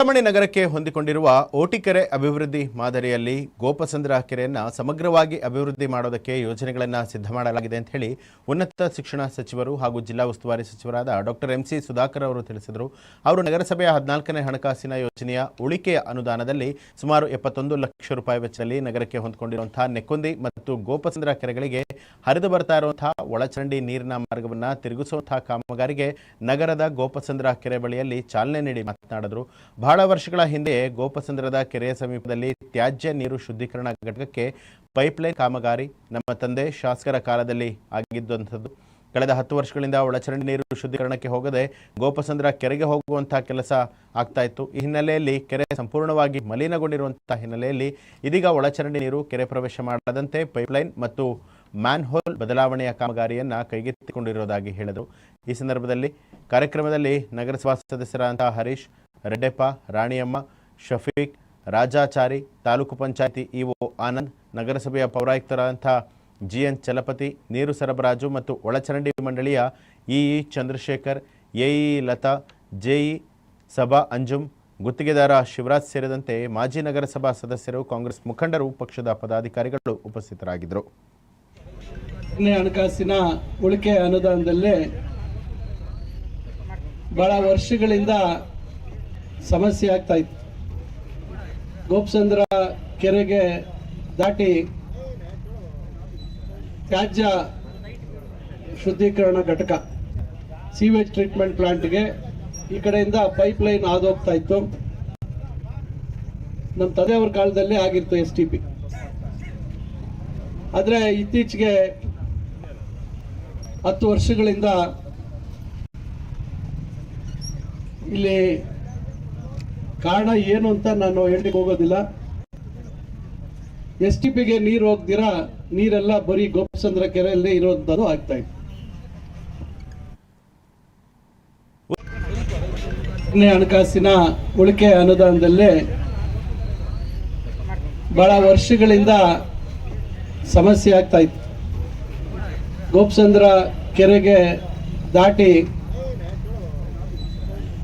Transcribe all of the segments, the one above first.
ಚಿಂತಾಮಣಿ ನಗರಕ್ಕೆ ಹೊಂದಿಕೊಂಡಿರುವ ಓಟಿಕೆರೆ ಅಭಿವೃದ್ಧಿ ಮಾದರಿಯಲ್ಲಿ ಗೋಪಸಂದ್ರ ಕೆರೆಯನ್ನು ಸಮಗ್ರವಾಗಿ ಅಭಿವೃದ್ಧಿ ಮಾಡೋದಕ್ಕೆ ಯೋಜನೆಗಳನ್ನು ಸಿದ್ಧ ಮಾಡಲಾಗಿದೆ ಅಂತ ಹೇಳಿ ಉನ್ನತ ಶಿಕ್ಷಣ ಸಚಿವರು ಹಾಗೂ ಜಿಲ್ಲಾ ಉಸ್ತುವಾರಿ ಸಚಿವರಾದ ಡಾಕ್ಟರ್ ಎಂಸಿ ಸುಧಾಕರ್ ಅವರು ತಿಳಿಸಿದರು. ಅವರು ನಗರಸಭೆಯ ಹದಿನಾಲ್ಕನೇ ಹಣಕಾಸಿನ ಯೋಜನೆಯ ಉಳಿಕೆಯ ಅನುದಾನದಲ್ಲಿ ಸುಮಾರು ಎಪ್ಪತ್ತೊಂದು ಲಕ್ಷ ರೂಪಾಯಿ ವೆಚ್ಚದಲ್ಲಿ ನಗರಕ್ಕೆ ಹೊಂದಿಕೊಂಡಿರುವಂತಹ ನೆಕ್ಕೊಂದಿ ಮತ್ತು ಗೋಪಸಂದ್ರ ಕೆರೆಗಳಿಗೆ ಹರಿದು ಬರ್ತಾ ಇರುವಂತಹ ಒಳಚರಂಡಿ ನೀರಿನ ಮಾರ್ಗವನ್ನು ತಿರುಗಿಸುವಂತಹ ಕಾಮಗಾರಿಗೆ ನಗರದ ಗೋಪಸಂದ್ರ ಕೆರೆ ಬಳಿಯಲ್ಲಿ ಚಾಲನೆ ನೀಡಿ ಮಾತನಾಡಿದರು. ಬಹಳ ವರ್ಷಗಳ ಹಿಂದೆ ಗೋಪಸಂದ್ರದ ಕೆರೆಯ ಸಮೀಪದಲ್ಲಿ ತ್ಯಾಜ್ಯ ನೀರು ಶುದ್ಧೀಕರಣ ಘಟಕಕ್ಕೆ ಪೈಪ್ಲೈನ್ ಕಾಮಗಾರಿ ನಮ್ಮ ತಂದೆ ಶಾಸಕರ ಕಾಲದಲ್ಲಿ ಆಗಿದ್ದಂಥದ್ದು. ಕಳೆದ ಹತ್ತು ವರ್ಷಗಳಿಂದ ಒಳಚರಂಡಿ ನೀರು ಶುದ್ಧೀಕರಣಕ್ಕೆ ಹೋಗದೆ ಗೋಪಸಂದ್ರ ಕೆರೆಗೆ ಹೋಗುವಂತಹ ಕೆಲಸ ಆಗ್ತಾ ಇತ್ತು. ಈ ಹಿನ್ನೆಲೆಯಲ್ಲಿ ಕೆರೆ ಸಂಪೂರ್ಣವಾಗಿ ಮಲಿನಗೊಂಡಿರುವಂತಹ ಹಿನ್ನೆಲೆಯಲ್ಲಿ ಇದೀಗ ಒಳಚರಂಡಿ ನೀರು ಕೆರೆ ಪ್ರವೇಶ ಮಾಡದಂತೆ ಪೈಪ್ಲೈನ್ ಮತ್ತು ಮ್ಯಾನ್ ಹೋಲ್ ಬದಲಾವಣೆಯ ಕಾಮಗಾರಿಯನ್ನು ಕೈಗೆತ್ತಿಕೊಂಡಿರುವುದಾಗಿ ಹೇಳಿದರು. ಈ ಸಂದರ್ಭದಲ್ಲಿ ಕಾರ್ಯಕ್ರಮದಲ್ಲಿ ನಗರಸಭಾ ಸದಸ್ಯರಾದಂತಹ ಹರೀಶ್ ರೆಡ್ಡೆಪ್ಪ, ರಾಣಿಯಮ್ಮ, ಶಫೀಕ್, ರಾಜಾಚಾರಿ, ತಾಲೂಕು ಪಂಚಾಯಿತಿ ಇಒ ಆನಂದ್, ನಗರಸಭೆಯ ಪೌರಾಯುಕ್ತರಾದಂಥ ಜಿ ಎನ್ ಚಲಪತಿ, ನೀರು ಸರಬರಾಜು ಮತ್ತು ಒಳಚರಂಡಿ ಮಂಡಳಿಯ EE Chandrashekar, AE Latha, JE Sabha Anjum, ಗುತ್ತಿಗೆದಾರ ಶಿವರಾಜ್ ಸೇರಿದಂತೆ ಮಾಜಿ ನಗರಸಭಾ ಸದಸ್ಯರು, ಕಾಂಗ್ರೆಸ್ ಮುಖಂಡರು, ಪಕ್ಷದ ಪದಾಧಿಕಾರಿಗಳು ಉಪಸ್ಥಿತರಾಗಿದ್ದರು. ಹಣಕಾಸಿನ ಉಳಿಕೆ ಅನುದಾನದಲ್ಲೇ ಬಹಳ ವರ್ಷಗಳಿಂದ ಸಮಸ್ಯೆ ಆಗ್ತಾ ಇತ್ತು. ಗೋಪಚಂದ್ರ ಕೆರೆಗೆ ದಾಟಿ ತ್ಯಾಜ್ಯ ಶುದ್ಧೀಕರಣ ಘಟಕ ಸೀವೇಜ್ ಟ್ರೀಟ್ಮೆಂಟ್ ಪ್ಲಾಂಟ್ಗೆ ಈ ಕಡೆಯಿಂದ ಪೈಪ್ ಲೈನ್ ಹಾದೋಗ್ತಾ ಇತ್ತು. ನಮ್ಮ ತಂದೆಯವ್ರ ಕಾಲದಲ್ಲೇ ಆಗಿತ್ತು ಎಸ್ ಟಿ ಪಿ ಆದರೆ ಇತ್ತೀಚೆಗೆ ಹತ್ತು ವರ್ಷಗಳಿಂದ ಇಲ್ಲಿ ಕಾರಣ ಏನು ಅಂತ ನಾನು ಹೇಳಲಿಕ್ಕೆ ಹೋಗೋದಿಲ್ಲ. ಎಸ್ ಟಿ ಪಿಗೆ ನೀರು ಹೋಗ್ದಿರಾ, ನೀರೆಲ್ಲ ಬರೀ ಗೋಪಸಂದ್ರ ಕೆರೆಯಲ್ಲೇ ಇರುವಂತದ್ದು ಆಗ್ತಾ ಇತ್ತು. ಹಣಕಾಸಿನ ಉಳಿಕೆ ಅನುದಾನದಲ್ಲೇ ಬಹಳ ವರ್ಷಗಳಿಂದ ಸಮಸ್ಯೆ ಆಗ್ತಾ ಇತ್ತು. ಗೋಪಸಂದ್ರ ಕೆರೆಗೆ ದಾಟಿ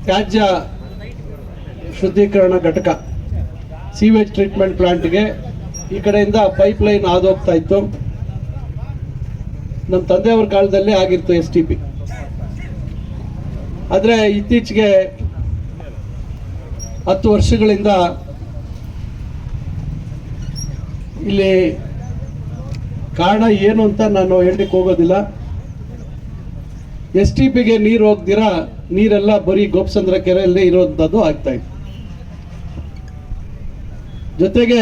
ತ್ಯಾಜ್ಯ ಶುದ್ಧೀಕರಣ ಘಟಕ. ಸೀವೇಜ್ ಟ್ರೀಟ್ಮೆಂಟ್ ಪ್ಲಾಂಟ್ಗೆ ಈ ಕಡೆಯಿಂದ ಪೈಪ್ ಲೈನ್ ಹಾದೋಗ್ತಾ ಇತ್ತು. ನಮ್ಮ ತಂದೆಯವ್ರ ಕಾಲದಲ್ಲೇ ಆಗಿತ್ತು ಎಸ್ ಟಿ ಪಿ ಆದರೆ ಇತ್ತೀಚೆಗೆ ಹತ್ತು ವರ್ಷಗಳಿಂದ ಇಲ್ಲಿ ಕಾರಣ ಏನು ಅಂತ ನಾನು ಹೇಳಲಿಕ್ಕೆ ಹೋಗೋದಿಲ್ಲ. ಎಸ್ ಟಿ ಪಿಗೆ ನೀರು ಹೋಗ್ದಿರ, ನೀರೆಲ್ಲ ಬರೀ ಗೋಪಸಂದ್ರ ಕೆರೆಯಲ್ಲಿ ಇರೋಂಥದ್ದು ಆಗ್ತಾ ಇತ್ತು. ಜೊತೆಗೆ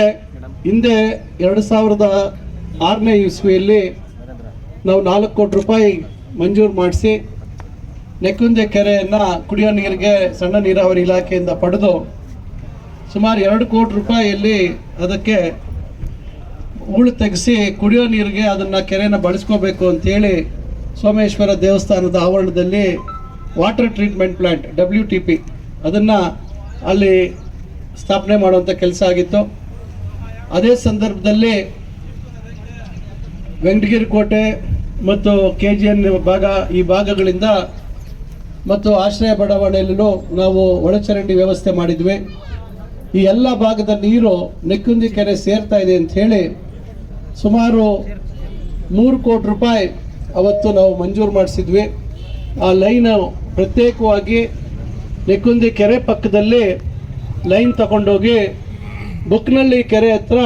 ಹಿಂದೆ ಎರಡು ಸಾವಿರದ ಆರನೇ ಇಸ್ವಿಯಲ್ಲಿ ನಾವು ನಾಲ್ಕು ಕೋಟಿ ರೂಪಾಯಿ ಮಂಜೂರು ಮಾಡಿಸಿ ನೆಕ್ಕುಂದೆ ಕೆರೆಯನ್ನು ಕುಡಿಯೋ ನೀರಿಗೆ ಸಣ್ಣ ನೀರಾವರಿ ಇಲಾಖೆಯಿಂದ ಪಡೆದು ಸುಮಾರು ಎರಡು ಕೋಟಿ ರೂಪಾಯಿಯಲ್ಲಿ ಅದಕ್ಕೆ ಹೂಳು ತೆಗೆಸಿ ಕುಡಿಯೋ ನೀರಿಗೆ ಅದನ್ನು ಕೆರೆನ ಬಳಸ್ಕೋಬೇಕು ಅಂತೇಳಿ ಸೋಮೇಶ್ವರ ದೇವಸ್ಥಾನದ ಆವರಣದಲ್ಲಿ water treatment plant W T P ಅದನ್ನು ಅಲ್ಲಿ ಸ್ಥಾಪನೆ ಮಾಡುವಂಥ ಕೆಲಸ ಆಗಿತ್ತು. ಅದೇ ಸಂದರ್ಭದಲ್ಲಿ ವೆಂಕಟಗಿರಿ ಕೋಟೆ ಮತ್ತು ಕೆ ಜಿ ಎನ್ ಭಾಗ ಈ ಭಾಗಗಳಿಂದ ಮತ್ತು ಆಶ್ರಯ ಬಡಾವಣೆಯಲ್ಲೂ ನಾವು ಒಳಚರಂಡಿ ವ್ಯವಸ್ಥೆ ಮಾಡಿದ್ವಿ. ಈ ಎಲ್ಲ ಭಾಗದ ನೀರು ನೆಕ್ಕುಂದಿ ಕೆರೆ ಸೇರ್ತಾ ಇದೆ ಅಂತ ಹೇಳಿ ಸುಮಾರು ಮೂರು ಕೋಟಿ ರೂಪಾಯಿ ಅವತ್ತು ನಾವು ಮಂಜೂರು ಮಾಡಿಸಿದ್ವಿ. ಆ ಲೈನ್ ಪ್ರತ್ಯೇಕವಾಗಿ ನೆಕ್ಕುಂದಿ ಕೆರೆ ಪಕ್ಕದಲ್ಲಿ ಲೈನ್ ತಗೊಂಡೋಗಿ ಬುಕ್ನಲ್ಲಿ ಕೆರೆ ಹತ್ರ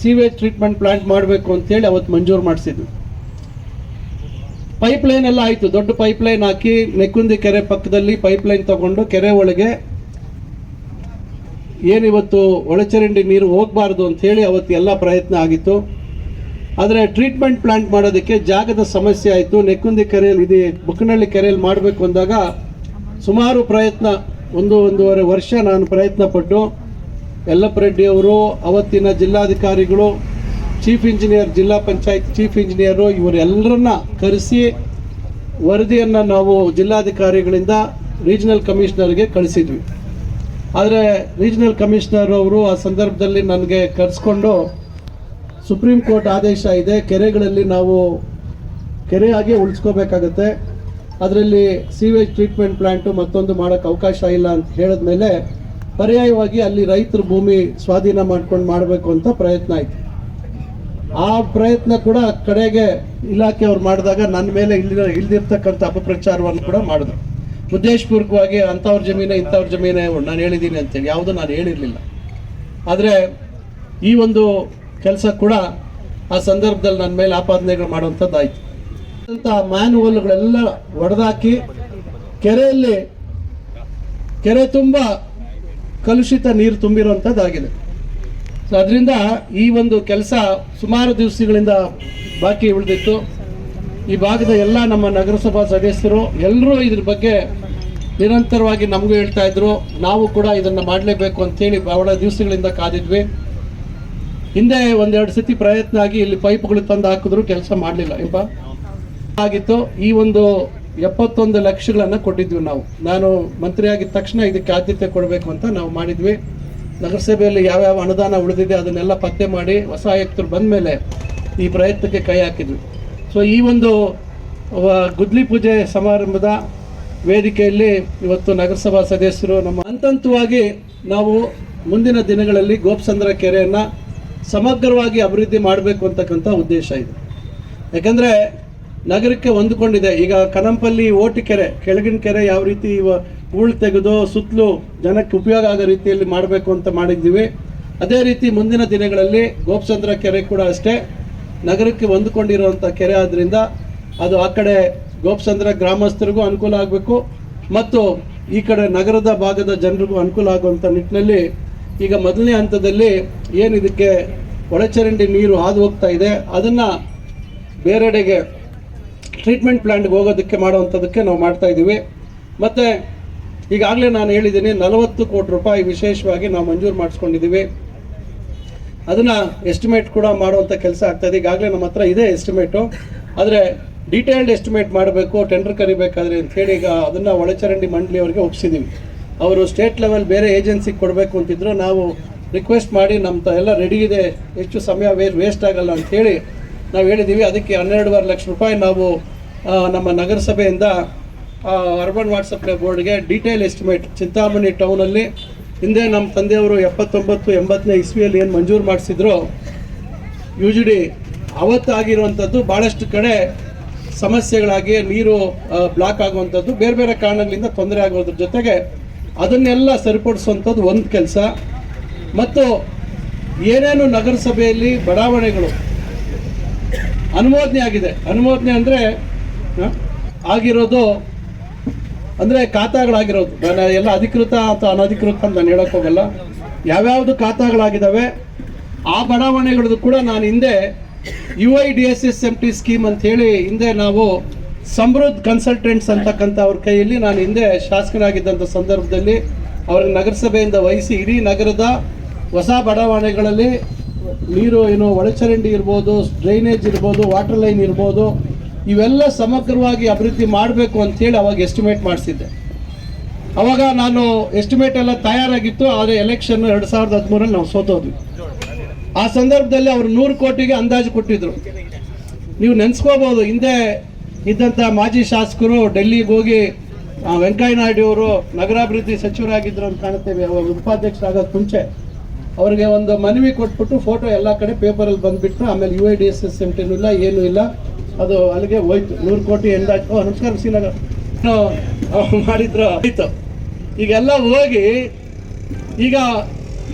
ಸೀವೇಜ್ ಟ್ರೀಟ್ಮೆಂಟ್ ಪ್ಲಾಂಟ್ ಮಾಡಬೇಕು ಅಂತೇಳಿ ಅವತ್ತು ಮಂಜೂರು ಮಾಡಿಸಿದ್ವಿ. ಪೈಪ್ ಲೈನ್ ಎಲ್ಲ ಆಯಿತು. ದೊಡ್ಡ ಪೈಪ್ ಲೈನ್ ಹಾಕಿ ನೆಕ್ಕುಂದಿ ಕೆರೆ ಪಕ್ಕದಲ್ಲಿ ಪೈಪ್ ಲೈನ್ ತಗೊಂಡು ಕೆರೆ ಒಳಗೆ ಏನಿವತ್ತು ಒಳಚರಂಡಿ ನೀರು ಹೋಗಬಾರ್ದು ಅಂತ ಹೇಳಿ ಅವತ್ತು ಎಲ್ಲ ಪ್ರಯತ್ನ ಆಗಿತ್ತು. ಆದರೆ ಟ್ರೀಟ್ಮೆಂಟ್ ಪ್ಲಾಂಟ್ ಮಾಡೋದಕ್ಕೆ ಜಾಗದ ಸಮಸ್ಯೆ ಆಯಿತು. ನೆಕ್ಕುಂದಿ ಕೆರೆಯಲ್ಲಿ ಇದೆ ಬುಕ್ಕನಹಳ್ಳಿ ಕೆರೆಯಲ್ಲಿ ಮಾಡಬೇಕು ಅಂದಾಗ ಸುಮಾರು ಪ್ರಯತ್ನ ಒಂದು ಒಂದೂವರೆ ವರ್ಷ ನಾನು ಪ್ರಯತ್ನ ಪಟ್ಟು ಯಲ್ಲಪ್ಪ ರೆಡ್ಡಿ ಅವರು ಅವತ್ತಿನ ಜಿಲ್ಲಾಧಿಕಾರಿಗಳು, ಚೀಫ್ ಇಂಜಿನಿಯರ್, ಜಿಲ್ಲಾ ಪಂಚಾಯತ್ ಚೀಫ್ ಇಂಜಿನಿಯರು ಇವರೆಲ್ಲರನ್ನ ಕರೆಸಿ ವರದಿಯನ್ನು ನಾವು ಜಿಲ್ಲಾಧಿಕಾರಿಗಳಿಂದ ರೀಜನಲ್ ಕಮಿಷನರ್ಗೆ ಕಳಿಸಿದ್ವಿ. ಆದರೆ ರೀಜನಲ್ ಕಮಿಷನರ್ ಅವರು ಆ ಸಂದರ್ಭದಲ್ಲಿ ನನಗೆ ಕರೆಸ್ಕೊಂಡು ಸುಪ್ರೀಂ ಕೋರ್ಟ್ ಆದೇಶ ಇದೆ, ಕೆರೆಗಳಲ್ಲಿ ನಾವು ಕೆರೆಯಾಗಿ ಉಳಿಸ್ಕೋಬೇಕಾಗತ್ತೆ. ಅದರಲ್ಲಿ ಸೀವೇಜ್ ಟ್ರೀಟ್ಮೆಂಟ್ ಪ್ಲಾಂಟು ಮತ್ತೊಂದು ಮಾಡೋಕ್ಕೆ ಅವಕಾಶ ಇಲ್ಲ ಅಂತ ಹೇಳಿದ ಮೇಲೆ ಪರ್ಯಾಯವಾಗಿ ಅಲ್ಲಿ ರೈತರ ಭೂಮಿ ಸ್ವಾಧೀನ ಮಾಡ್ಕೊಂಡು ಮಾಡಬೇಕು ಅಂತ ಪ್ರಯತ್ನ ಆಯಿತು. ಆ ಪ್ರಯತ್ನ ಕೂಡ ಕಡೆಗೆ ಇಲಾಖೆಯವ್ರು ಮಾಡಿದಾಗ ನನ್ನ ಮೇಲೆ ಇಲ್ಲಿ ಇಲ್ದಿರ್ತಕ್ಕಂಥ ಅಪಪ್ರಚಾರವನ್ನು ಕೂಡ ಮಾಡಿದ್ರು. ಉದ್ದೇಶಪೂರ್ವಕವಾಗಿ ಅಂಥವ್ರ ಜಮೀನೇ, ಇಂಥವ್ರ ಜಮೀನೇ ನಾನು ಹೇಳಿದ್ದೀನಿ ಅಂತೇಳಿ. ಯಾವುದೂ ನಾನು ಹೇಳಿರಲಿಲ್ಲ. ಆದರೆ ಈ ಒಂದು ಕೆಲಸ ಕೂಡ ಆ ಸಂದರ್ಭದಲ್ಲಿ ನನ್ನ ಮೇಲೆ ಆಪಾದನೆಗಳು ಮಾಡುವಂಥದ್ದಾಯ್ತು. ಮ್ಯಾನ್ಹೋಲ್ಗಳೆಲ್ಲ ಒಡೆದಾಕಿ ಕೆರೆಯಲ್ಲಿ ಕೆರೆ ತುಂಬ ಕಲುಷಿತ ನೀರು ತುಂಬಿರುವಂಥದ್ದಾಗಿದೆ ಸೊ ಅದರಿಂದ ಈ ಒಂದು ಕೆಲಸ ಸುಮಾರು ದಿವಸಗಳಿಂದ ಬಾಕಿ ಉಳಿದಿತ್ತು. ಈ ಭಾಗದ ಎಲ್ಲ ನಮ್ಮ ನಗರಸಭಾ ಸದಸ್ಯರು ಎಲ್ಲರೂ ಇದ್ರ ಬಗ್ಗೆ ನಿರಂತರವಾಗಿ ನಮಗೂ ಹೇಳ್ತಾ ಇದ್ರು. ನಾವು ಕೂಡ ಇದನ್ನು ಮಾಡಲೇಬೇಕು ಅಂತೇಳಿ ಬಹಳ ದಿವಸಗಳಿಂದ ಕಾದಿದ್ವಿ. ಹಿಂದೆ ಒಂದೆರಡು ಸತಿ ಪ್ರಯತ್ನ ಆಗಿ ಇಲ್ಲಿ ಪೈಪ್ಗಳು ತಂದು ಹಾಕಿದ್ರು, ಕೆಲಸ ಮಾಡಲಿಲ್ಲ. ಇಂಪ ಆಗಿತ್ತು. ಈ ಒಂದು ಎಪ್ಪತ್ತೊಂದು ಲಕ್ಷಗಳನ್ನು ಕೊಟ್ಟಿದ್ವಿ ನಾವು. ನಾನು ಮಂತ್ರಿ ಆಗಿದ ತಕ್ಷಣ ಇದಕ್ಕೆ ಆದ್ಯತೆ ಕೊಡಬೇಕು ಅಂತ ನಾವು ಮಾಡಿದ್ವಿ. ನಗರಸಭೆಯಲ್ಲಿ ಯಾವ್ಯಾವ ಅನುದಾನ ಉಳಿದಿದೆ ಅದನ್ನೆಲ್ಲ ಪತ್ತೆ ಮಾಡಿ ಹೊಸ ಆಯುಕ್ತರು ಬಂದ ಮೇಲೆ ಈ ಪ್ರಯತ್ನಕ್ಕೆ ಕೈ ಹಾಕಿದ್ವಿ. ಸೊ ಈ ಒಂದು ಗುದ್ಲಿ ಪೂಜೆ ಸಮಾರಂಭದ ವೇದಿಕೆಯಲ್ಲಿ ಇವತ್ತು ನಗರಸಭಾ ಸದಸ್ಯರು ನಮ್ಮ ಹಂತಂತವಾಗಿ ನಾವು ಮುಂದಿನ ದಿನಗಳಲ್ಲಿ ಗೋಪಸಂದ್ರ ಕೆರೆಯನ್ನು ಸಮಗ್ರವಾಗಿ ಅಭಿವೃದ್ಧಿ ಮಾಡಬೇಕು ಅಂತಕ್ಕಂಥ ಉದ್ದೇಶ ಇದೆ. ಯಾಕಂದರೆ ನಗರಕ್ಕೆ ಹೊಂದಿಕೊಂಡಿದೆ. ಈಗ ಕನಂಪಲ್ಲಿ ಓಟಿ ಕೆರೆ, ಕೆಳಗಿನ ಕೆರೆ ಯಾವ ರೀತಿ ಹೂಳು ತೆಗೆದು ಸುತ್ತಲೂ ಜನಕ್ಕೆ ಉಪಯೋಗ ಆಗೋ ರೀತಿಯಲ್ಲಿ ಮಾಡಬೇಕು ಅಂತ ಮಾಡಿದ್ದೀವಿ. ಅದೇ ರೀತಿ ಮುಂದಿನ ದಿನಗಳಲ್ಲಿ ಗೋಪಚಂದ್ರ ಕೆರೆ ಕೂಡ ಅಷ್ಟೇ. ನಗರಕ್ಕೆ ಹೊಂದಿಕೊಂಡಿರುವಂಥ ಕೆರೆ ಆದ್ದರಿಂದ ಅದು ಆ ಕಡೆ ಗೋಪಚಂದ್ರ ಗ್ರಾಮಸ್ಥರಿಗೂ ಅನುಕೂಲ ಆಗಬೇಕು. ಮತ್ತು ಈ ಕಡೆ ನಗರದ ಭಾಗದ ಜನರಿಗೂ ಅನುಕೂಲ ಆಗುವಂಥ ನಿಟ್ಟಿನಲ್ಲಿ ಈಗ ಮೊದಲನೇ ಹಂತದಲ್ಲಿ ಏನು ಇದಕ್ಕೆ ಒಳಚರಂಡಿ ನೀರು ಹಾದು ಹೋಗ್ತಾ ಇದೆ. ಅದನ್ನು ಬೇರೆಡೆಗೆ ಟ್ರೀಟ್ಮೆಂಟ್ ಪ್ಲ್ಯಾಂಟ್ಗೆ ಹೋಗೋದಕ್ಕೆ ಮಾಡುವಂಥದ್ದಕ್ಕೆ ನಾವು ಮಾಡ್ತಾ ಇದ್ದೀವಿ. ಮತ್ತು ಈಗಾಗಲೇ ನಾನು ಹೇಳಿದ್ದೀನಿ, ನಲವತ್ತು ಕೋಟಿ ರೂಪಾಯಿ ವಿಶೇಷವಾಗಿ ನಾವು ಮಂಜೂರು ಮಾಡಿಸ್ಕೊಂಡಿದ್ದೀವಿ. ಅದನ್ನು ಎಸ್ಟಿಮೇಟ್ ಕೂಡ ಮಾಡುವಂಥ ಕೆಲಸ ಆಗ್ತಾಯಿದೆ ಈಗಾಗಲೇ ನಮ್ಮ ಹತ್ರ ಇದೆ ಎಸ್ಟಿಮೇಟು ಆದರೆ ಡೀಟೇಲ್ಡ್ ಎಸ್ಟಿಮೇಟ್ ಮಾಡಬೇಕು ಟೆಂಡರ್ ಕರಿಬೇಕಾದ್ರೆ ಅಂಥೇಳಿ ಈಗ ಅದನ್ನು ಒಳಚರಂಡಿ ಮಂಡಳಿಯವರಿಗೆ ಒಪ್ಪಿಸಿದ್ದೀವಿ ಅವರು ಸ್ಟೇಟ್ ಲೆವೆಲ್ ಬೇರೆ ಏಜೆನ್ಸಿಗೆ ಕೊಡಬೇಕು ಅಂತಿದ್ರು. ನಾವು ರಿಕ್ವೆಸ್ಟ್ ಮಾಡಿ ನಮ್ಮ ತ, ಎಲ್ಲ ರೆಡಿ ಇದೆ. ಹೆಚ್ಚು ಸಮಯ ವೇಸ್ಟ್ ಆಗಲ್ಲ ಅಂಥೇಳಿ ನಾವು ಹೇಳಿದ್ದೀವಿ. ಅದಕ್ಕೆ ಹನ್ನೆರಡುವರೆ ಲಕ್ಷ ರೂಪಾಯಿ ನಾವು ನಮ್ಮ ನಗರಸಭೆಯಿಂದ ಅರ್ಬನ್ ವಾಟರ್ ಸಪ್ಲೈ ಬೋರ್ಡ್ಗೆ ಡೀಟೇಲ್ ಎಸ್ಟಿಮೇಟ್ ಚಿಂತಾಮಣಿ ಟೌನಲ್ಲಿ ಹಿಂದೆ ನಮ್ಮ ತಂದೆಯವರು ಎಪ್ಪತ್ತೊಂಬತ್ತು, ಎಂಬತ್ತನೇ ಇಸ್ವಿಯಲ್ಲಿ ಏನು ಮಂಜೂರು ಮಾಡಿಸಿದ್ರು ಯು ಜಿ ಡಿ ಅವತ್ತಾಗಿರುವಂಥದ್ದು ಭಾಳಷ್ಟು ಕಡೆ ಸಮಸ್ಯೆಗಳಾಗಿ ನೀರು ಬ್ಲಾಕ್ ಆಗುವಂಥದ್ದು ಬೇರೆ ಬೇರೆ ಕಾರಣಗಳಿಂದ ತೊಂದರೆ ಆಗೋದ್ರ ಜೊತೆಗೆ ಅದನ್ನೆಲ್ಲ ಸರಿಪಡಿಸುವಂಥದ್ದು ಒಂದು ಕೆಲಸ. ಮತ್ತು ಏನೇನು ನಗರಸಭೆಯಲ್ಲಿ ಬಡಾವಣೆಗಳು ಅನುಮೋದನೆ ಆಗಿದೆ. ಅನುಮೋದನೆ ಅಂದರೆ ಆಗಿರೋದು ಅಂದರೆ ಖಾತಾಗಳಾಗಿರೋದು. ನಾನು ಎಲ್ಲ ಅಧಿಕೃತ ಅಥವಾ ಅನಧಿಕೃತ ಅಂತ ನಾನು ಹೇಳಕ್ ಹೋಗಲ್ಲ. ಯಾವ್ಯಾವುದು ಖಾತಾಗಳಾಗಿದ್ದಾವೆ ಆ ಬಡಾವಣೆಗಳದ್ದು ಕೂಡ ನಾನು ಹಿಂದೆ U I D S S M T scheme ಅಂತ ಹೇಳಿ ಹಿಂದೆ ನಾವು ಸಮೃದ್ಧ ಕನ್ಸಲ್ಟೆಂಟ್ಸ್ ಅಂತಕ್ಕಂಥ ಅವ್ರ ಕೈಯಲ್ಲಿ ನಾನು ಹಿಂದೆ ಶಾಸಕನಾಗಿದ್ದಂಥ ಸಂದರ್ಭದಲ್ಲಿ ಅವ್ರಿಗೆ ನಗರಸಭೆಯಿಂದ ವಹಿಸಿ ಇಡೀ ನಗರದ ಹೊಸ ಬಡಾವಣೆಗಳಲ್ಲಿ ನೀರು ಏನು ಒಳಚರಂಡಿ ಇರ್ಬೋದು ಡ್ರೈನೇಜ್ ಇರ್ಬೋದು ವಾಟರ್ ಲೈನ್ ಇರ್ಬೋದು ಇವೆಲ್ಲ ಸಮಗ್ರವಾಗಿ ಅಭಿವೃದ್ಧಿ ಮಾಡಬೇಕು ಅಂತೇಳಿ ಅವಾಗ ಎಸ್ಟಿಮೇಟ್ ಮಾಡಿಸಿದ್ದೆ. ಅವಾಗ ನಾನು ಎಸ್ಟಿಮೇಟ್ ಎಲ್ಲ ತಯಾರಾಗಿತ್ತು ಆದರೆ ಎಲೆಕ್ಷನ್ ಎರಡು ಸಾವಿರದ ಹದಿಮೂರಲ್ಲಿ ನಾವು ಸೋತೋದ್ವಿ ಆ ಸಂದರ್ಭದಲ್ಲಿ ಅವರು ನೂರು ಕೋಟಿಗೆ ಅಂದಾಜು ಕೊಟ್ಟಿದ್ರು. ನೀವು ನೆನೆಸ್ಕೋಬೋದು ಹಿಂದೆ ಇದ್ದಂಥ ಮಾಜಿ ಶಾಸಕರು ಡೆಲ್ಲಿಗೆ ಹೋಗಿ ಆ, ವೆಂಕಯ್ಯ ನಾಯ್ಡು ಅವರು ನಗರಾಭಿವೃದ್ಧಿ ಸಚಿವರಾಗಿದ್ದರು ಅಂತ ಕಾಣುತ್ತೇವೆ ಉಪಾಧ್ಯಕ್ಷರಾಗೋದು ಮುಂಚೆ. ಅವರಿಗೆ ಒಂದು ಮನವಿ ಕೊಟ್ಬಿಟ್ಟು ಫೋಟೋ ಎಲ್ಲ ಕಡೆ ಪೇಪರಲ್ಲಿ ಬಂದುಬಿಟ್ಟು ಆಮೇಲೆ U I D S S ಎಂಟೇನೂ ಇಲ್ಲ ಏನೂ ಇಲ್ಲ. ಅದು ಅಲ್ಲಿಗೆ ಹೋಯ್ತು. ನೂರು ಕೋಟಿ ಎಂದಾಜು ಓ, ನಮಸ್ಕಾರ ಅವ್ರು ಮಾಡಿದ್ರು, ಆಯಿತು. ಈಗೆಲ್ಲ ಹೋಗಿ, ಈಗ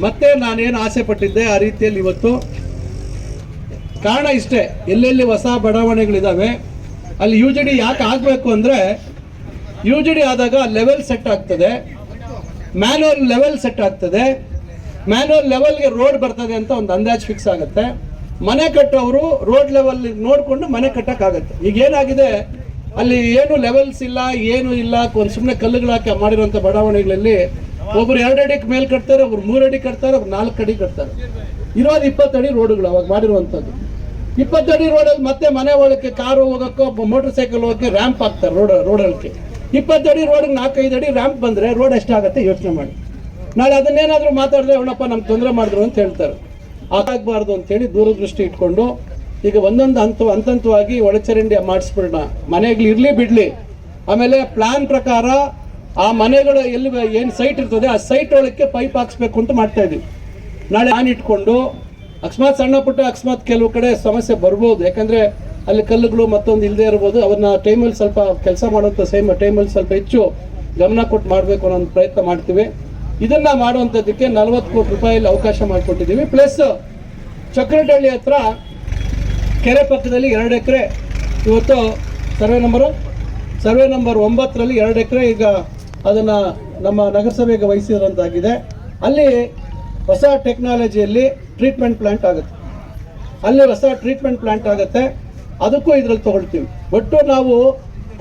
ಮತ್ತೆ ನಾನೇನು ಆಸೆ ಪಟ್ಟಿದ್ದೆ ಆ ರೀತಿಯಲ್ಲಿ ಇವತ್ತು. ಕಾರಣ ಇಷ್ಟೇ, ಎಲ್ಲೆಲ್ಲಿ ಹೊಸ ಬಡಾವಣೆಗಳಿದ್ದಾವೆ ಅಲ್ಲಿ ಯು ಜಿ ಡಿ ಯಾಕೆ ಆಗಬೇಕು ಅಂದರೆ ಯು ಜಿ ಡಿ ಆದಾಗ ಲೆವೆಲ್ ಸೆಟ್ ಆಗ್ತದೆ. ಮ್ಯಾನುವಲ್ ಲೆವೆಲ್ ಸೆಟ್ ಆಗ್ತದೆ. ಮ್ಯಾನುವಲ್ ಲೆವೆಲ್ಗೆ ರೋಡ್ ಬರ್ತದೆ ಅಂತ ಒಂದು ಅಂದಾಜು ಫಿಕ್ಸ್ ಆಗುತ್ತೆ. ಮನೆ ಕಟ್ಟೋರು ರೋಡ್ ಲೆವೆಲ್ ನೋಡಿಕೊಂಡು ಮನೆ ಕಟ್ಟೋಕ್ಕಾಗತ್ತೆ. ಈಗ ಏನಾಗಿದೆ? ಅಲ್ಲಿ ಏನು ಲೆವೆಲ್ಸ್ ಇಲ್ಲ, ಏನು ಇಲ್ಲ, ಒಂದು ಸುಮ್ಮನೆ ಕಲ್ಲುಗಳು ಹಾಕಿ ಮಾಡಿರುವಂತ ಬಡಾವಣೆಗಳಲ್ಲಿ ಒಬ್ರು ಎರಡು ಅಡಿಗೆ ಮೇಲೆ ಕಟ್ತಾರೆ, ಒಬ್ರು ಮೂರು ಅಡಿ ಕಟ್ತಾರೆ, ಒಬ್ರು ನಾಲ್ಕು ಅಡಿ ಕಟ್ತಾರೆ. ಇರೋದು ಇಪ್ಪತ್ತಡಿ ರೋಡ್ಗಳು ಅವಾಗ ಮಾಡಿರುವಂಥದ್ದು ಇಪ್ಪತ್ತಡಿ ರೋಡಲ್ಲಿ ಮತ್ತೆ ಮನೆ ಒಳಕ್ಕೆ ಕಾರು ಹೋಗೋಕ್ಕೋ ಮೋಟರ್ ಸೈಕಲ್ ಹೋಗೋಕ್ಕೆ ರ್ಯಾಂಪ್ ಹಾಕ್ತಾರೆ ರೋಡ್ ರೋಡಲ್ಲಿ ಇಪ್ಪತ್ತಡಿ ರೋಡಿಗೆ ನಾಲ್ಕೈದು ಅಡಿ ರ್ಯಾಂಪ್ ಬಂದರೆ ರೋಡ್ ಎಷ್ಟಾಗುತ್ತೆ ಯೋಚನೆ ಮಾಡಿ. ನಾಳೆ ಅದನ್ನೇನಾದರೂ ಮಾತಾಡಿದ್ರೆ ಅವನಪ್ಪ ನಮ್ಗೆ ತೊಂದರೆ ಮಾಡಿದ್ರು ಅಂತ ಹೇಳ್ತಾರೆ. ಆಗಬಾರ್ದು ಅಂತೇಳಿ ದೂರದೃಷ್ಟಿ ಇಟ್ಕೊಂಡು ಈಗ ಒಂದೊಂದು ಹಂತ ಹಂತವಾಗಿ ಒಳಚರಂಡಿ ಮಾಡಿಸ್ಬಿಡೋಣ. ಮನೆಗಳು ಇರಲಿ ಬಿಡಲಿ. ಆಮೇಲೆ ಪ್ಲಾನ್ ಪ್ರಕಾರ ಆ ಮನೆಗಳು ಎಲ್ಲಿ ಏನು ಸೈಟ್ ಇರ್ತದೆ ಆ ಸೈಟ್ ಒಳಕ್ಕೆ ಪೈಪ್ ಹಾಕ್ಸ್ಬೇಕು ಅಂತ ಮಾಡ್ತಾ ಇದ್ದೀವಿ ನಾಳೆ ಆನ್ ಇಟ್ಕೊಂಡು ಅಕಸ್ಮಾತ್ ಸಣ್ಣ ಪುಟ್ಟ ಅಕಸ್ಮಾತ್ ಕೆಲವು ಕಡೆ ಸಮಸ್ಯೆ ಬರ್ಬೋದು. ಯಾಕಂದರೆ ಅಲ್ಲಿ ಕಲ್ಲುಗಳು ಮತ್ತೊಂದು ಇಲ್ಲದೆ ಇರ್ಬೋದು. ಅವನ್ನ ಟೈಮಲ್ಲಿ ಸ್ವಲ್ಪ ಕೆಲಸ ಮಾಡುವಂಥ ಸೇಮ್ ಟೈಮಲ್ಲಿ ಸ್ವಲ್ಪ ಹೆಚ್ಚು ಗಮನ ಕೊಟ್ಟು ಮಾಡಬೇಕು ಅನ್ನೋ ಒಂದು ಪ್ರಯತ್ನ ಮಾಡ್ತೀವಿ. ಇದನ್ನ ಮಾಡುವಂಥದ್ದಕ್ಕೆ ನಲವತ್ತು ಕೋಟಿ ರೂಪಾಯಲ್ಲಿ ಅವಕಾಶ ಮಾಡಿಕೊಟ್ಟಿದ್ದೀವಿ. ಪ್ಲಸ್ ಚಕ್ರಟಳ್ಳಿ ಹತ್ರ ಕೆರೆ ಪಕ್ಕದಲ್ಲಿ ಎರಡು ಎಕರೆ. ಇವತ್ತು ಸರ್ವೆ ನಂಬರು ಸರ್ವೆ ನಂಬರ್ ಒಂಬತ್ತರಲ್ಲಿ ಎರಡು ಎಕರೆ ಈಗ ಅದನ್ನು ನಮ್ಮ ನಗರಸಭೆಗೆ ವಹಿಸಿದಂತಾಗಿದೆ. ಅಲ್ಲಿ ಹೊಸ ಟೆಕ್ನಾಲಜಿಯಲ್ಲಿ ಟ್ರೀಟ್ಮೆಂಟ್ ಪ್ಲಾಂಟ್ ಆಗುತ್ತೆ. ಅಲ್ಲಿ ಹೊಸ ಟ್ರೀಟ್ಮೆಂಟ್ ಪ್ಲಾಂಟ್ ಆಗುತ್ತೆ. ಅದಕ್ಕೂ ಇದ್ರಲ್ಲಿ ತೊಗೊಳ್ತೀವಿ. ಒಟ್ಟು ನಾವು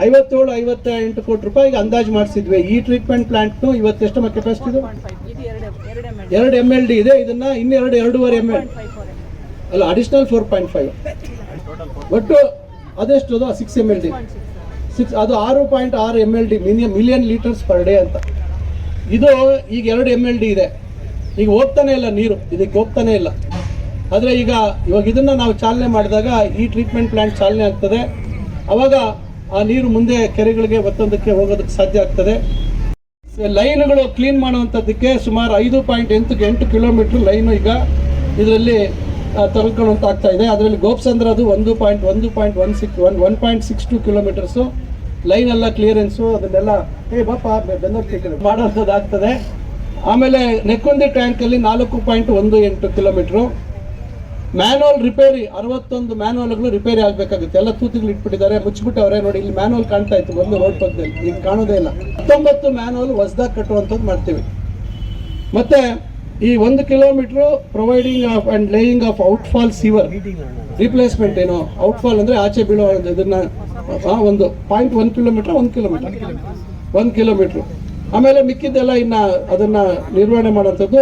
ಐವತ್ತೇಳು ಐವತ್ತ ಎಂಟು ಕೋಟಿ ರೂಪಾಯಿಗೆ ಅಂದಾಜು ಮಾಡಿಸಿದ್ವಿ. ಈ ಟ್ರೀಟ್ಮೆಂಟ್ ಪ್ಲಾಂಟ್ನು ಇವತ್ತು ಎಷ್ಟು ಕೆಪಾಸಿಟಿ ಇದೆ? ಎರಡು ಎಂ ಎಲ್ ಡಿ ಇದೆ. ಇದನ್ನ ಇನ್ನೆರಡು, ಎರಡೂವರೆ ಎಂ ಎಲ್ ಅಲ್ಲ ಅಡಿಷನಲ್ ಫೋರ್ ಪಾಯಿಂಟ್ ಫೈವ್ ಒಟ್ಟು ಅದೆಷ್ಟು ಅದು? Six M L D six ಅದು ಆರು ಪಾಯಿಂಟ್ ಆರು M L D minimum million litres per day ಅಂತ. ಇದು ಈಗ ಎರಡು ಎಂ ಎಲ್ ಡಿ ಇದೆ. ಈಗ ಹೋಗ್ತಾನೆ ಇಲ್ಲ ನೀರು. ಇದಕ್ಕೆ ಹೋಗ್ತಾನೆ ಇಲ್ಲ. ಆದರೆ ಈಗ ಇವಾಗ ಇದನ್ನು ನಾವು ಚಾಲನೆ ಮಾಡಿದಾಗ ಈ ಟ್ರೀಟ್ಮೆಂಟ್ ಪ್ಲಾಂಟ್ ಚಾಲನೆ ಆಗ್ತದೆ. ಅವಾಗ ಆ ನೀರು ಮುಂದೆ ಕೆರೆಗಳಿಗೆ ಮತ್ತೊಂದಕ್ಕೆ ಹೋಗೋದಕ್ಕೆ ಸಾಧ್ಯ ಆಗ್ತದೆ. ಲೈನ್ಗಳು ಕ್ಲೀನ್ ಮಾಡುವಂಥದ್ದಕ್ಕೆ ಸುಮಾರು ಐದು ಪಾಯಿಂಟ್ ಎಂಟು ಎಂಟು ಕಿಲೋಮೀಟ್ರ್ ಲೈನು ಈಗ ಇದರಲ್ಲಿ ತೆಗೆದುಕೊಳ್ಳುವಂತ ಆಗ್ತಾ ಇದೆ. ಅದರಲ್ಲಿ ಗೋಪ್ಸಂದ್ರ ಅದು ಒಂದು ಪಾಯಿಂಟ್ ಒಂದು point one six one one point six two kilometres. Line ಎಲ್ಲ ಕ್ಲಿಯರೆನ್ಸು, ಅದನ್ನೆಲ್ಲ, ಏ, ಬಾಪ ಬೆಂದರ್ ಮಾಡೋಂಥದ್ದು ಆಗ್ತದೆ ಆಮೇಲೆ ನೆಕ್ಕೊಂದಿ ಟ್ಯಾಂಕಲ್ಲಿ ನಾಲ್ಕು ಪಾಯಿಂಟ್ ಒಂದು ಎಂಟು ಕಿಲೋಮೀಟ್ರು. ಮ್ಯಾನುವಲ್ ರಿಪೇರಿ ಅರವತ್ತೊಂದು ಮ್ಯಾನುವಲ್ಗಳು ರಿಪೇರಿ ಆಗಬೇಕಾಗುತ್ತೆ. ಎಲ್ಲ ತೂತಿಗಳು ಇಟ್ಬಿಟ್ಟಿದ್ದಾರೆ. ಮುಚ್ಚಿಬಿಟ್ಟವ್ರೆ ನೋಡಿ, ಇಲ್ಲಿ ಮ್ಯಾನುವಲ್ ಕಾಣ್ತಾ ಇತ್ತು ಮೊದಲು ರೋಡ್ ಪಕ್ಕದಲ್ಲಿ ಈಗ ಕಾಣೋದೇ ಇಲ್ಲ. ಹತ್ತೊಂಬತ್ತು ಮ್ಯಾನುವಲ್ ಹೊಸದಾಗಿ ಕಟ್ಟುವಂಥದ್ದು ಮಾಡ್ತೀವಿ. ಮತ್ತೆ ಈ ಒಂದು kilometre providing of and laying of outfall sewer replacement ಏನು? ಔಟ್ಫಾಲ್ ಅಂದ್ರೆ ಆಚೆ ಬೀಳೋ ಒಂದು ಇದನ್ನ ಒಂದು ಪಾಯಿಂಟ್ ಒನ್ ಕಿಲೋಮೀಟರ್ ಒಂದು ಕಿಲೋಮೀಟರ್ ಒಂದು ಕಿಲೋಮೀಟ್ರು ಆಮೇಲೆ ಮಿಕ್ಕಿದ್ದೆಲ್ಲ ಇನ್ನ ಅದನ್ನ ನಿರ್ವಹಣೆ ಮಾಡೋಂಥದ್ದು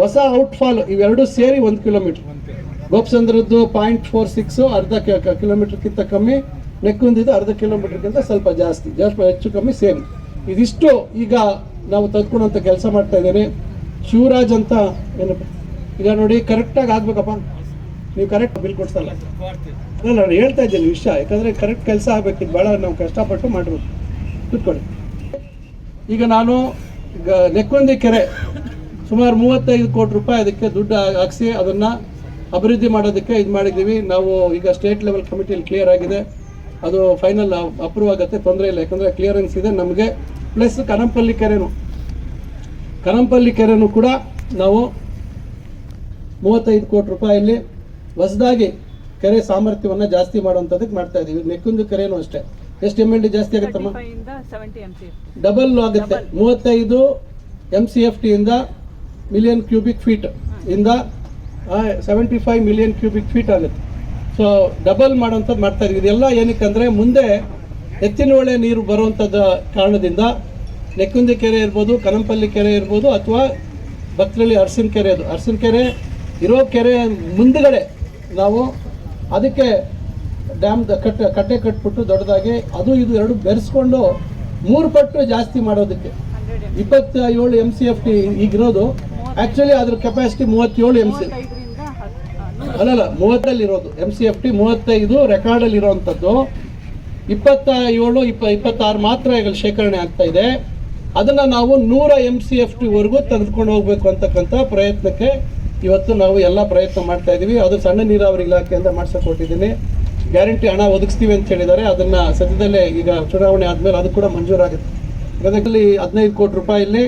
ಹೊಸ ಔಟ್ಫಾಲ್ ಇವೆರಡು ಸೇರಿ ಒಂದು ಕಿಲೋಮೀಟರ್ ಗೋಪ್ಸಂದ್ರದ್ದು ಪಾಯಿಂಟ್ ಫೋರ್ ಸಿಕ್ಸು ಅರ್ಧ ಕಿಲೋಮೀಟ್ರ್ಗಿಂತ ಕಮ್ಮಿ ನೆಕ್ಕೊಂದಿದ್ದು ಅರ್ಧ ಕಿಲೋಮೀಟ್ರ್ಗಿಂತ ಸ್ವಲ್ಪ ಜಾಸ್ತಿ ಜಾಸ್ತಿ ಹೆಚ್ಚು ಕಮ್ಮಿ ಸೇಮ್ ಇದಿಷ್ಟು ಈಗ ನಾವು ತೆಗೆದುಕೊಳ್ಳುವಂಥ ಕೆಲಸ ಮಾಡ್ತಾ ಇದ್ದೇನೆ ಶಿವರಾಜ್ ಅಂತ ಏನು ಈಗ ನೋಡಿ ಕರೆಕ್ಟಾಗಿ ಆಗ್ಬೇಕಪ್ಪ. ನೀವು ಕರೆಕ್ಟ್ ಬಿಲ್ ಕೊಡ್ಸಲ್ಲ. ಅಲ್ಲ, ನಾನು ಹೇಳ್ತಾ ಇದ್ದೀನಿ ವಿಷಯ. ಯಾಕಂದರೆ ಕರೆಕ್ಟ್ ಕೆಲಸ ಆಗಬೇಕು ಇದು ಭಾಳ ನಾವು ಕಷ್ಟಪಟ್ಟು ಮಾಡಬೇಕು. ಕೂತ್ಕೊಳ್ಳಿ. ಈಗ ನಾನು ಈಗ ನೆಕ್ಕೊಂದಿ ಕೆರೆ. ಸುಮಾರು ಮೂವತ್ತೈದು ಕೋಟಿ ರೂಪಾಯಿ ಅದಕ್ಕೆ ದುಡ್ಡು ಹಾಕ್ಸಿ ಅದನ್ನು ಅಭಿವೃದ್ಧಿ ಮಾಡೋದಕ್ಕೆ ಇದು ಮಾಡಿದ್ದೀವಿ. ನಾವು ಈಗ ಸ್ಟೇಟ್ ಲೆವೆಲ್ ಕಮಿಟಿಯಲ್ಲಿ ಕ್ಲಿಯರ್ ಆಗಿದೆ. ಅದು ಫೈನಲ್ ಅಪ್ರೂವ್ ಆಗುತ್ತೆ ತೊಂದರೆ ಇಲ್ಲ. ಯಾಕಂದರೆ ಕ್ಲಿಯರೆನ್ಸ್ ಇದೆ ನಮಗೆ. ಪ್ಲಸ್ ಕನಂಪಲ್ಲಿ ಕೆರೆನು. ಕನಂಪಲ್ಲಿ ಕೆರೆನೂ ಕೂಡ ನಾವು ಮೂವತ್ತೈದು ಕೋಟಿ ರೂಪಾಯಲ್ಲಿ ಹೊಸದಾಗಿ ಕೆರೆ ಸಾಮರ್ಥ್ಯವನ್ನು ಜಾಸ್ತಿ ಮಾಡುವಂಥದ್ದಕ್ಕೆ ಮಾಡ್ತಾ ಇದ್ದೀವಿ ನೆಕ್ಕೊಂದು ಕೆರೆನೂ ಅಷ್ಟೇ. ಎಷ್ಟು ಎಂ ಎಲ್ ಡಿ ಜಾಸ್ತಿ ಆಗುತ್ತಮ್ಮ? ಡಬಲ್ ಆಗುತ್ತೆ. ಮೂವತ್ತೈದು ಎಂ ಸಿ ಎಫ್ ಟಿಯಿಂದ ಮಿಲಿಯನ್ ಕ್ಯೂಬಿಕ್ ಫೀಟ್ ಇಂದ seventy five million cubic feet ಆಗುತ್ತೆ. ಸೊ ಡಬಲ್ ಮಾಡೋಂಥದ್ದು ಮಾಡ್ತಾ ಇದ್ದೀವಿ. ಇದೆಲ್ಲ ಏನಕ್ಕಂದರೆ ಮುಂದೆ ಎತ್ತಿನ ಹೊಳೆ ನೀರು ಬರುವಂಥದ್ದು ಕಾರಣದಿಂದ ನೆಕ್ಕುಂದಿ ಕೆರೆ ಇರ್ಬೋದು, ಕನಂಪಲ್ಲಿ ಕೆರೆ ಇರ್ಬೋದು, ಅಥವಾ ಭಕ್ತರಲ್ಲಿ ಅರಸಿನ ಕೆರೆ ಅದು. ಅರಸಿನ ಕೆರೆ ಇರೋ ಕೆರೆ ಮುಂದುಗಡೆ ನಾವು ಅದಕ್ಕೆ ಡ್ಯಾಮ್ ಕಟ್ಟೆ ಕಟ್ಟೆ ಕಟ್ಬಿಟ್ಟು ದೊಡ್ಡದಾಗಿ ಅದು ಇದು ಎರಡು ಬೆರೆಸ್ಕೊಂಡು ಮೂರು ಪಟ್ಟು ಜಾಸ್ತಿ ಮಾಡೋದಕ್ಕೆ. ಇಪ್ಪತ್ತೇಳು ಎಂ ಸಿ ಎಫ್ ಟಿ ಈಗಿರೋದು. ಆ್ಯಕ್ಚುಲಿ ಅದ್ರ ಕೆಪಾಸಿಟಿ ಮೂವತ್ತೇಳು ಎಂ ಸಿ ಅಲ್ಲಲ್ಲ ಮೂವತ್ತರಲ್ಲಿ ಇರೋದು ಎಂ ಸಿ ಎಫ್ ಟಿ ಮೂವತ್ತೈದು ರೆಕಾರ್ಡಲ್ಲಿ ಇರೋವಂಥದ್ದು ಇಪ್ಪತ್ತ ಏಳು ಇಪ್ಪ, ಇಪ್ಪತ್ತಾರು ಮಾತ್ರ ಈಗ ಶೇಖರಣೆ ಆಗ್ತಾ ಇದೆ. ಅದನ್ನು ನಾವು ನೂರ ಎಂ ಸಿ ಎಫ್ ಟಿವರೆಗೂ ತೆಗೆದುಕೊಂಡು ಹೋಗಬೇಕು ಅಂತಕ್ಕಂಥ ಪ್ರಯತ್ನಕ್ಕೆ ಇವತ್ತು ನಾವು ಎಲ್ಲ ಪ್ರಯತ್ನ ಮಾಡ್ತಾ ಇದ್ದೀವಿ ಅದು ಸಣ್ಣ ನೀರಾವರಿ ಇಲಾಖೆಯಿಂದ ಮಾಡಿಸ್ಕೊಟ್ಟಿದ್ದೀನಿ. ಗ್ಯಾರಂಟಿ ಹಣ ಒದಗಿಸ್ತೀವಿ ಅಂತ ಹೇಳಿದ್ದಾರೆ. ಅದನ್ನು ಸದ್ಯದಲ್ಲೇ ಈಗ ಚುನಾವಣೆ ಆದಮೇಲೆ ಅದು ಕೂಡ ಮಂಜೂರಾಗುತ್ತೆ. ಗದಗಲ್ಲಿ ಹದಿನೈದು ಕೋಟಿ ರೂಪಾಯಲ್ಲಿ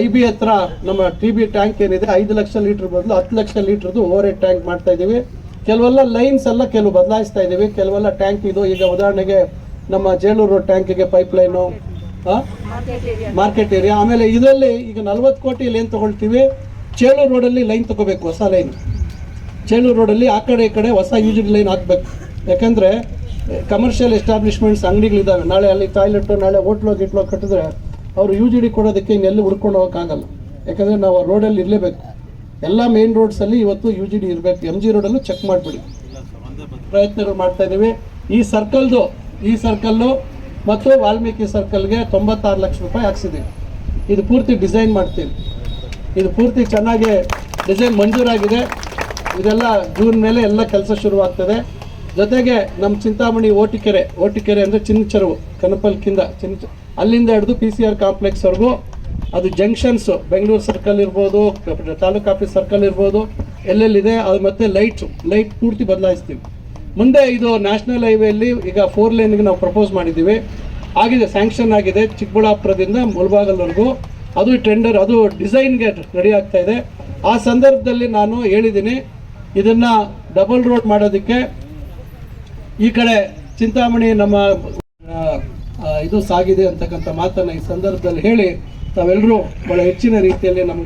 ಐ ಬಿ ಹತ್ರ ನಮ್ಮ ಟಿ ಬಿ ಟ್ಯಾಂಕ್ ಏನಿದೆ, ಐದು ಲಕ್ಷ ಲೀಟರ್ ಬದಲು ಹತ್ತು ಲಕ್ಷ ಲೀಟರ್ದು ಓವರ್ ಹೆಡ್ ಟ್ಯಾಂಕ್ ಮಾಡ್ತಾ ಇದ್ದೀವಿ. ಕೆಲವೆಲ್ಲ ಲೈನ್ಸ್ ಎಲ್ಲ ಕೆಲವು ಬದಲಾಯಿಸ್ತಾ ಇದ್ದೀವಿ. ಕೆಲವೆಲ್ಲ ಟ್ಯಾಂಕ್ ಇದು, ಈಗ ಉದಾಹರಣೆಗೆ ನಮ್ಮ Jeluru road ಟ್ಯಾಂಕಿಗೆ pipe line market area market area ಆಮೇಲೆ ಇದರಲ್ಲಿ ಈಗ ನಲ್ವತ್ತು ಕೋಟಿ ಲೈನ್ ತೊಗೊಳ್ತೀವಿ. ಚೇಳೂರು ರೋಡಲ್ಲಿ ಲೈನ್ ತೊಗೋಬೇಕು, ಹೊಸ ಲೈನ್ ಚೇಳೂರು ರೋಡಲ್ಲಿ ಆ ಕಡೆ ಈ ಕಡೆ ಹೊಸ ಯೂಜಿಡ್ ಲೈನ್ ಹಾಕಬೇಕು. ಯಾಕಂದರೆ ಕಮರ್ಷಿಯಲ್ ಎಸ್ಟಾಬ್ಲಿಷ್ಮೆಂಟ್ಸ್ ಅಂಗಡಿಗಳಿದ್ದಾವೆ. ನಾಳೆ ಅಲ್ಲಿ ಟಾಯ್ಲೆಟು ನಾಳೆ ಹೋಟ್ಲು, ಗಿಟ್ಲು ಕಟ್ಟಿದ್ರೆ ಅವರು ಯು ಜಿ ಡಿ ಕೊಡೋದಕ್ಕೆ ಇನ್ನೆಲ್ಲಿ ಹುಡ್ಕೊಂಡು ಹೋಗೋಕ್ಕಾಗಲ್ಲ. ಯಾಕಂದರೆ ನಾವು ರೋಡಲ್ಲಿ ಇರಲೇಬೇಕು. ಎಲ್ಲ ಮೇನ್ ರೋಡ್ಸಲ್ಲಿ ಇವತ್ತು ಯು ಜಿ ಡಿ ಇರಬೇಕು. ಎಂ ಜಿ ರೋಡಲ್ಲೂ ಚೆಕ್ ಮಾಡಿಬಿಡಿ. ಪ್ರಯತ್ನಗಳು ಮಾಡ್ತಾ ಇದ್ದೀವಿ. ಈ ಸರ್ಕಲ್ದು ಈ ಸರ್ಕಲ್ಲು ಮತ್ತು ವಾಲ್ಮೀಕಿ ಸರ್ಕಲ್ಗೆ ತೊಂಬತ್ತಾರು ಲಕ್ಷ ರೂಪಾಯಿ ಹಾಕ್ಸಿದ್ದೀವಿ. ಇದು ಪೂರ್ತಿ ಡಿಸೈನ್ ಮಾಡ್ತೀವಿ. ಇದು ಪೂರ್ತಿ ಚೆನ್ನಾಗಿ ಡಿಸೈನ್ ಮಂಜೂರಾಗಿದೆ. ಇದೆಲ್ಲ ಜೂನ್ ಮೇಲೆ ಎಲ್ಲ ಕೆಲಸ ಶುರುವಾಗ್ತದೆ. ಜೊತೆಗೆ ನಮ್ಮ ಚಿಂತಾಮಣಿ ಓಟಿಕೆರೆ ಓಟಿಕೆರೆ ಅಂದರೆ ಚಿನ್ನಚರವು, ಕನಪಲ್ಕಿಂದ ಚಿನ್ನ ಅಲ್ಲಿಂದ ಹಿಡಿದು ಪಿ ಸಿ ಆರ್ ಕಾಂಪ್ಲೆಕ್ಸ್ವರೆಗೂ ಅದು ಜಂಕ್ಷನ್ಸು ಬೆಂಗಳೂರು ಸರ್ಕಲ್ ಇರ್ಬೋದು ತಾಲೂಕು ಆಫೀಸ್ ಸರ್ಕಲ್ ಇರ್ಬೋದು, ಎಲ್ಲೆಲ್ಲಿದೆ, ಅದು ಮತ್ತೆ ಲೈಟ್ಸು ಲೈಟ್ ಪೂರ್ತಿ ಬದಲಾಯಿಸ್ತೀವಿ. ಮುಂದೆ ಇದು ನ್ಯಾಷನಲ್ ಹೈವೇಲಿ ಈಗ ಫೋರ್ ಲೇನ್ಗೆ ನಾವು ಪ್ರಪೋಸ್ ಮಾಡಿದ್ದೀವಿ. ಆಗಿದೆ ಸ್ಯಾಂಕ್ಷನ್ ಆಗಿದೆ, ಚಿಕ್ಕಬಳ್ಳಾಪುರದಿಂದ ಮುಲ್ಬಾಗಲ್ವರೆಗೂ ಅದು ಟೆಂಡರ್ ಅದು ಡಿಸೈನ್ಗೆ ರೆಡಿ ಆಗ್ತಾ ಇದೆ. ಆ ಸಂದರ್ಭದಲ್ಲಿ ನಾನು ಹೇಳಿದ್ದೀನಿ, ಇದನ್ನು ಡಬಲ್ ರೋಡ್ ಮಾಡೋದಕ್ಕೆ ಈ ಕಡೆ ಚಿಂತಾಮಣಿ ನಮ್ಮ ಇದು ಸಾಗಿದೆ ಅಂತಕ್ಕಂಥ ಮಾತನ್ನು ಈ ಸಂದರ್ಭದಲ್ಲಿ ಹೇಳಿ ತಾವೆಲ್ಲರೂ ಬಹಳ ಹೆಚ್ಚಿನ ರೀತಿಯಲ್ಲಿ ನಮಗೆ